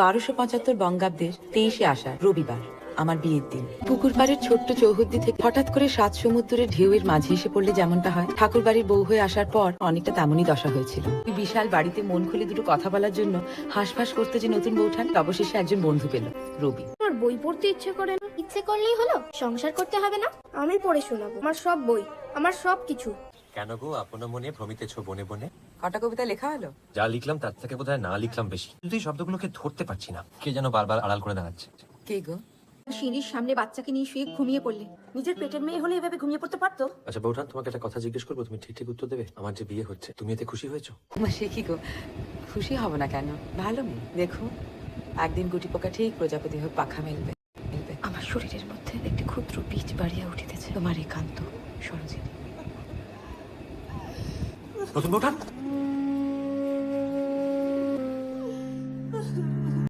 বারোশো পঁচাত্তর বঙ্গাব্দের তেইশে আষাঢ় রবিবার আমার বিয়ের দিন। পুকুর পাড়ের ছোট্ট চৌহদ্দি থেকে হঠাৎ করে সাত সমুদ্রের ঢেউয়ের মাঝে এসে পড়লে যেমনটা হয় ঠাকুর বাড়ির বউ হয়ে আসার পর অনেকটা তেমনই দশা হয়েছিল। বিশাল বাড়িতে মন খুলে দুটো কথা বলার জন্য হাঁসফাঁস করতে যে নতুন বউঠান অবশেষে একজন বন্ধু পেল রবি। আমার বই পড়তে ইচ্ছে করে না? ইচ্ছে করলেই হলো সংসার করতে হবে না? আমি পড়ে শোনাবো আমার সব বই আমার সব কিছু। কেন গো আপন মনে ভ্রমিতেছ বনে বনে? কটা কবিতা লেখা হলো? যা লিখলাম তার থেকে বোধহয় না লিখলাম বেশি। কিন্তু এই শব্দগুলোকে ধরতে পারছি না। কে যেন বারবার আড়াল করে দাঁড়াচ্ছে। কে গো? সিঁড়ির সামনে বাচ্চাকে নিয়ে শুয়ে ঘুমিয়ে পড়লে। নিজের পেটের মেয়ে হলে এভাবে ঘুমিয়ে পড়তে পারতো? আচ্ছা বৌঠান তোমাকে একটা কথা জিজ্ঞেস করব। তুমি ঠিক ঠিক উত্তর দেবে? আমার যে বিয়ে হচ্ছে তুমি এতে খুশি হয়েছো? তোমার সে কি গো? খুশি হব না কেন? ভালো মেয়ে। দেখো একদিন গুটি পোকা ঠিক প্রজাপতি হোক পাখা মেলবে মেলবে। আমার শরীরের মধ্যে একটি ক্ষুদ্র বীজ বাড়িয়া উঠিতেছে। তোমার একান্ত সরজিনী। নতুন বৌঠান